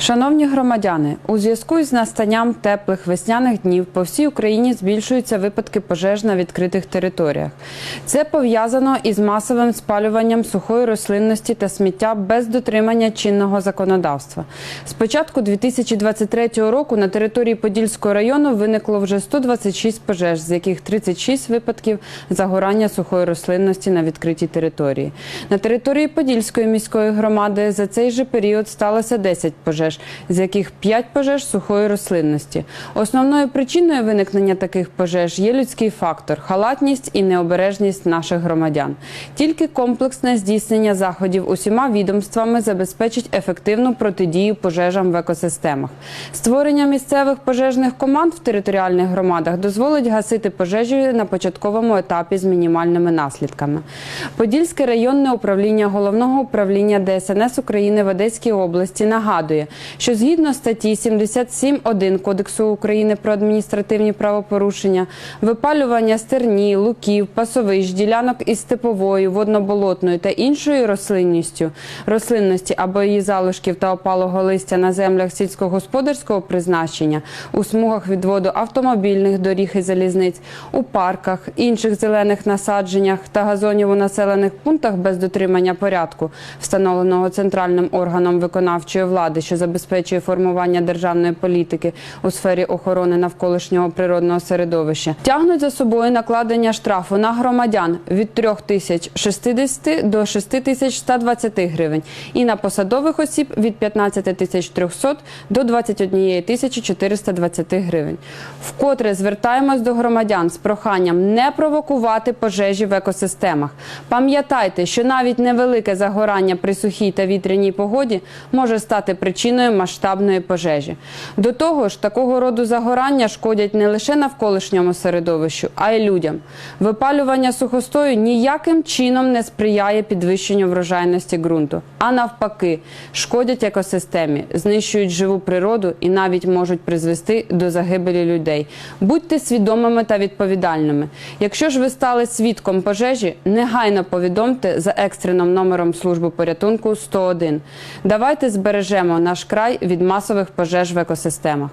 Шановні громадяни, у зв'язку із настанням теплих весняних днів по всій Україні збільшуються випадки пожеж на відкритих територіях. Це пов'язано із масовим спалюванням сухої рослинності та сміття без дотримання чинного законодавства. З початку 2023 року на території Подільського району виникло вже 126 пожеж, з яких 36 випадків загорання сухої рослинності на відкритій території. На території Подільської міської громади за цей же період сталося 10 пожеж, з яких 5 пожеж сухої рослинності. Основною причиною виникнення таких пожеж є людський фактор халатність і необережність наших громадян. Тільки комплексне здійснення заходів усіма відомствами забезпечить ефективну протидію пожежам в екосистемах. Створення місцевих пожежних команд в територіальних громадах дозволить гасити пожежі на початковому етапі з мінімальними наслідками. Подільське районне управління головного управління ДСНС України в Одеській області нагадує, що згідно статті 77.1 Кодексу України про адміністративні правопорушення, випалювання стерні, луків, пасовищ, ділянок із степовою, водноболотною та іншою рослинністю, рослинності або її залишків та опалого листя на землях сільськогосподарського призначення, у смугах відводу автомобільних доріг і залізниць, у парках, інших зелених насадженнях та газонів у населених пунктах без дотримання порядку, встановленого центральним органом виконавчої влади, що забезпечує формування державної політики у сфері охорони навколишнього природного середовища, тягнуть за собою накладення штрафу на громадян від 3060 до 6120 гривень і на посадових осіб від 15300 до 21420 гривень. Вкотре звертаємось до громадян з проханням не провокувати пожежі в екосистемах. Пам'ятайте, що навіть невелике загорання при сухій та вітряній погоді може стати причиною масштабної пожежі. До того ж, такого роду загорання шкодять не лише навколишньому середовищу, а й людям. Випалювання сухостою ніяким чином не сприяє підвищенню врожайності ґрунту, а навпаки, шкодять екосистемі, знищують живу природу і навіть можуть призвести до загибелі людей. Будьте свідомими та відповідальними. Якщо ж ви стали свідком пожежі, негайно повідомте за екстреним номером служби порятунку 101. Давайте збережемо наш край від масових пожеж в екосистемах.